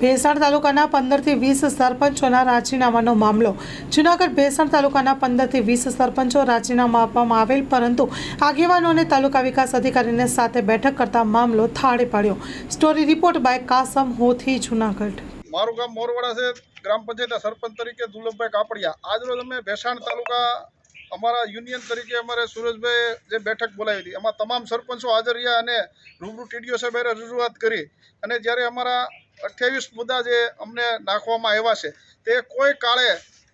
ભેસાણ તાલુકાના પંદરથી વીસ સરપંચોના રાજીનામાનો મામલો. જૂનાગઢ ભેસાણ તાલુકાના પંદરથી વીસ સરપંચો રાજીનામા આપવામાં આવેલ, પરંતુ આગેવાનોને તાલુકા વિકાસ અધિકારીને સાથે બેઠક કરતા મામલો થાળે પાડ્યો. Story report by Kasam Hothi Junagadh. મારું ગામ મોરવાડા છે, ગ્રામ પંચાયતના સરપંચ તરીકે દુર્લભભાઈ કાપડિયા. આજરોજ અમે ભેસાણ તાલુકા અમારા યુનિયન તરીકે અમારે સુરજભાઈ જે બેઠક બોલાવી હતી. એમાં તમામ સરપંચો હાજર રહ્યા અને રૂબરૂ ટીડીઓ સાહેબે રજૂઆત કરી. અને જ્યારે અમારા અઠ્યાવીસ મુદ્દા જે અમને નાખવામાં આવ્યા છે તે કોઈ કાળે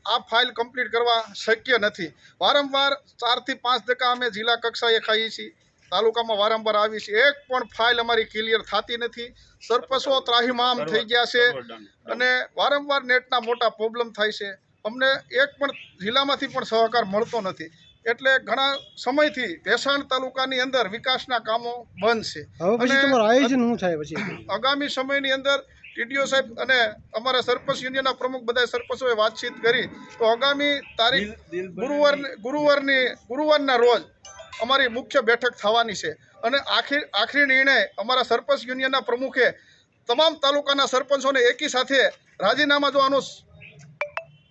આ ફાઇલ કમ્પ્લીટ કરવા શક્ય નથી. વારંવાર ચારથી પાંચ ટકા અમે જિલ્લા કક્ષાએ ખાઈએ છીએ તાલુકામાં વારંવાર આવી છે એક પણ ફાઇલ અમારી ક્લિયર થતી નથી. સરપંચો ત્રાહિમામ થઈ ગયા છે અને વારંવાર નેટના મોટા પ્રોબ્લેમ થાય છે. અમને એક પણ જિલ્લામાંથી પણ સહકાર મળતો નથી. એટલે ઘણા સમયથી ભેસાણ તાલુકાની અંદર વિકાસના કામો બંધ છે. પછી આયોજન શું થાય પછી? આગામી સમયની અંદર ટીડીઓ સાહેબ અને અમારા સરપંચ યુનિયનના પ્રમુખ બધા સરપંચોએ વાતચીત કરી. તો આગામી તારીખ ગુરુવાર ગુરુવારની ગુરુવારના રોજ અમારી મુખ્ય બેઠક થવાની છે. અને આખરી આખરી નિર્ણય અમારા સરપંચ યુનિયનના પ્રમુખે તમામ તાલુકાના સરપંચોને એકી સાથે રાજીનામા જો આનું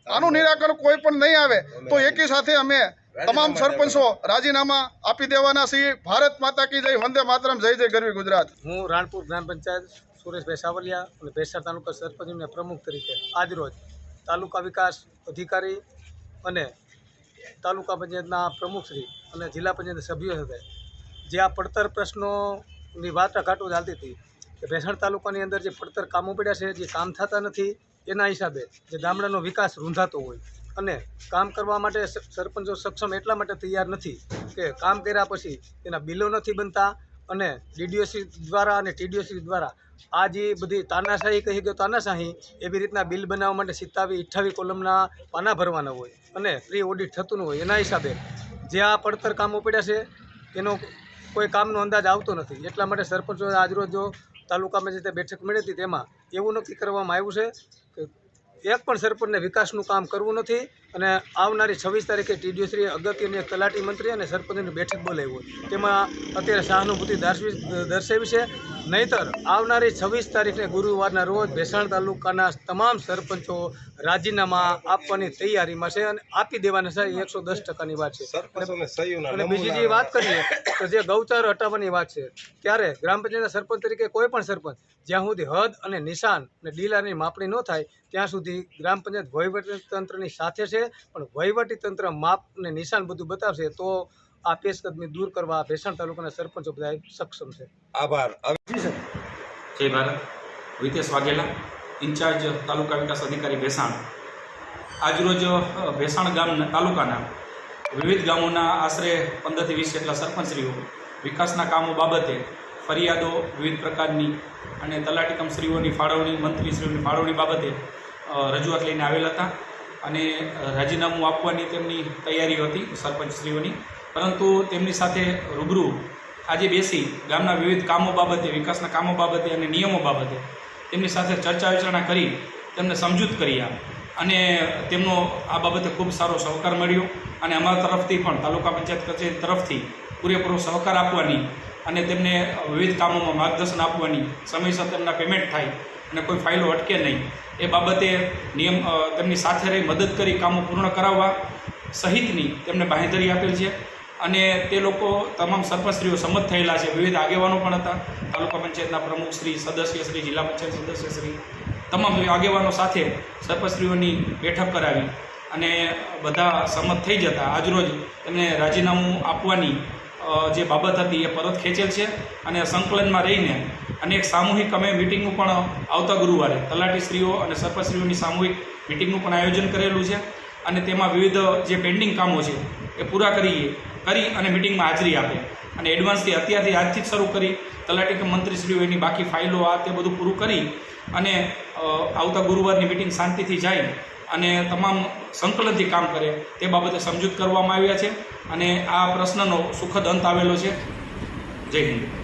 આનું નિરાકરણ કોઈ પણ નહીં આવે તો એકી સાથે અમે તમામ સરપંચો રાજીનામા આપી દેવાના છીએ. ભારત માતા કી જય વંદે માતરમ જય જય ગરવી ગુજરાત. હું રાણપુર ગ્રામ પંચાયત સુરેશભાઈ સાવલિયા અને ભેસાર તાલુકા સરપંચને પ્રમુખ તરીકે આજરોજ તાલુકા વિકાસ અધિકારી અને તાલુકા પંચાયતના પ્રમુખશ્રી અને જિલ્લા પંચાયતના સભ્યો સાથે જે આ પડતર પ્રશ્નોની વાટાઘાટો ચાલતી હતી કે ભેસાણ તાલુકાની અંદર જે પડતર કામો પડ્યા છે જે કામ થતા નથી એના હિસાબે જે ગામડાનો વિકાસ રૂંધાતો હોય અને કામ કરવા માટે સરપંચો સક્ષમ એટલા માટે તૈયાર નથી કે કામ કર્યા પછી એના બિલો નથી બનતા અને ડીડીઓસી દ્વારા અને ટીડીઓસી દ્વારા આ જે બધી તાનાશાહી કહી ગયો તાનાશાહી, એવી રીતના બિલ બનાવવા માટે સિત્તાવી અઠ્ઠાવી કોલમના પાના ભરવાના હોય અને પ્રી ઓડિટ થતું ન હોય. એના હિસાબે જે આ પડતર કામો પડ્યા છે, એનો કોઈ કામનો અંદાજ આવતો નથી. એટલા માટે સરપંચોએ આજરોજ જો તાલુકામાં જે તે બેઠક મળી હતી તેમાં એવું નક્કી કરવામાં આવ્યું છે કે એક પણ સરપંચને વિકાસનું કામ કરવું નથી. અને આવનારી છવ્વીસ તારીખે ટીડીઓશ્રી અગત્યની એક તલાટી મંત્રી અને સરપંચની બેઠક બોલાવી હોય. તેમાં અત્યારે સહાનુભૂતિ દર્શવી દર્શાવી છે. નહીતર આવનારી છવ્વીસ તારીખે ગુરુવારના રોજ ભેસાણ તાલુકાના તમામ સરપંચો રાજીનામા આપવાની તૈયારીમાં છે અને આપી દેવાના છે. એકસો દસ ટકાની વાત છે. અને બીજી જે વાત કરીએ તો જે ગૌચર હટાવવાની વાત છે ત્યારે ગ્રામ પંચાયતના સરપંચ તરીકે કોઈ પણ સરપંચ જ્યાં સુધી હદ અને નિશાન અને ડીલારની માપણી ન થાય ત્યાં સુધી ગ્રામ પંચાયત વહીવટી તંત્રની સાથે છે. પણ વહીવટીતંત્ર માપને નિશાન બધું બતાવશે તો આ પેશકદમી દૂર કરવા ભેસાણ તાલુકાના સરપંચો બધા સક્ષમ છે. આભાર. જય ભારત. હિતેશ વાઘેલા ઇન્ચાર્જ તાલુકા વિકાસ અધિકારી ભેસાણ. આજરોજ ભેસાણ ગામ તાલુકાના વિવિધ ગામોના આશરે પંદરથી વીસ જેટલા સરપંચશ્રીઓ વિકાસના કામો બાબતે ફરિયાદો વિવિધ પ્રકારની અને તલાટી કમશ્રીઓની ફાળવણી મંત્રીશ્રીઓની ફાળવણી બાબતે રજૂઆત લઈને આવેલા હતા. અને રાજીનામું આપવાની તેમની તૈયારી હતી સરપંચશ્રીઓની પરંતુ તેમની સાથે રૂબરૂ આજે બેસી ગામના વિવિધ કામો બાબતે, વિકાસના કામો બાબતે અને નિયમો બાબતે તેમની સાથે ચર્ચા વિચારણા કરી, તેમને સમજૂત કર્યા અને તેમનો આ બાબતે ખૂબ સારો સહકાર મળ્યો. અને અમારા તરફથી પણ તાલુકા પંચાયત કચેરી તરફથી પૂરેપૂરો સહકાર આપવાની અને તેમને વિવિધ કામોમાં માર્ગદર્શન આપવાની સમયસર તેમના પેમેન્ટ થાય અને કોઈ ફાઇલો અટકે નહીં. એ બાબતે નિયમ તેમની સાથે રહી મદદ કરી કામો પૂર્ણ કરાવવા સહિતની તેમને બાંહેધરી આપેલ છે. અને તે લોકો તમામ સરપંચશ્રીઓ સંમત થયેલા છે. વિવિધ આગેવાનો પણ હતા. તાલુકા પંચાયતના પ્રમુખશ્રી સદસ્યશ્રી જિલ્લા પંચાયત સદસ્યશ્રી તમામ આગેવાનો સાથે સરપંચશ્રીઓની બેઠક કરાવી અને બધા સંમત થઈ જતા. આજરોજ તેમને રાજીનામું આપવાની જે બાબત હતી એ પરત ખેંચેલ છે અને સંકલનમાં રહીને અને એક સામૂહિક અમે મિટિંગનું પણ આવતા ગુરુવારે તલાટીશ્રીઓ અને સરપંચશ્રીઓની સામૂહિક મિટિંગનું પણ આયોજન કરેલું છે અને તેમાં વિવિધ જે પેન્ડિંગ કામો છે એ પૂરા કરીએ કરી અને મિટિંગમાં હાજરી આપે. અને એડવાન્સથી અત્યારથી આજથી જ શરૂ કરી તલાટી કે મંત્રીશ્રીઓ એની બાકી ફાઇલો આ તે બધું પૂરું કરી અને આવતા ગુરુવારની મિટિંગ શાંતિથી જાય અને તમામ સંકલનથી કામ કરે તે બાબતે સમજૂત કરવામાં આવ્યા છે. અને આ પ્રશ્નનો સુખદ અંત આવેલો છે. જય હિન્દ.